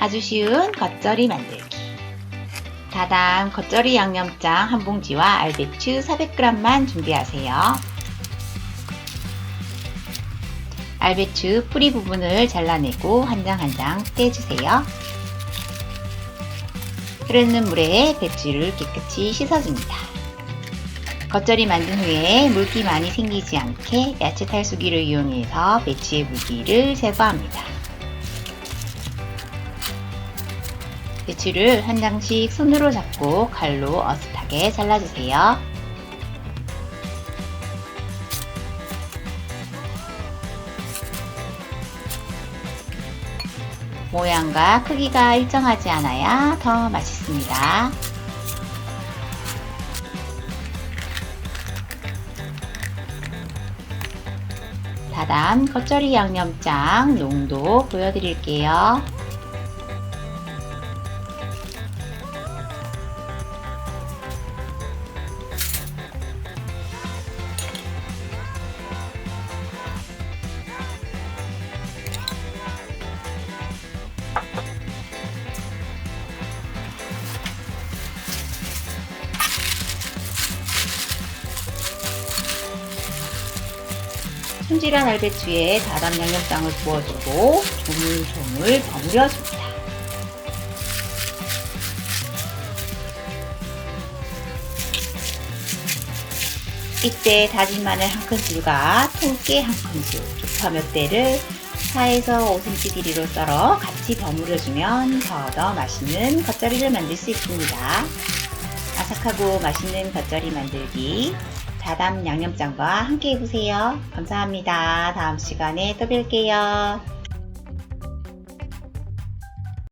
아주 쉬운 겉절이 만들기. 다담 겉절이 양념장 한 봉지와 알배추 400g만 준비하세요. 알배추 뿌리 부분을 잘라내고 한 장 한 장 떼주세요. 흐르는 물에 배추를 깨끗이 씻어줍니다. 겉절이 만든 후에 물기 많이 생기지 않게 야채 탈수기를 이용해서 배추의 물기를 제거합니다. 배추를 한 장씩 손으로 잡고 칼로 어슷하게 잘라주세요. 모양과 크기가 일정하지 않아야 더 맛있습니다. 다담 겉절이 양념장 농도 보여드릴게요. 손질한 알배추에 다담 양념장을 부어주고 조물조물 버무려줍니다. 이때 다진 마늘 한 큰술과 통깨 한 큰술, 쪽파 몇 대를 4에서 5cm 길이로 썰어 같이 버무려주면 더더 맛있는 겉절이를 만들 수 있습니다. 아삭하고 맛있는 겉절이 만들기 다담 양념장과 함께 해보세요. 감사합니다. 다음 시간에 또 뵐게요.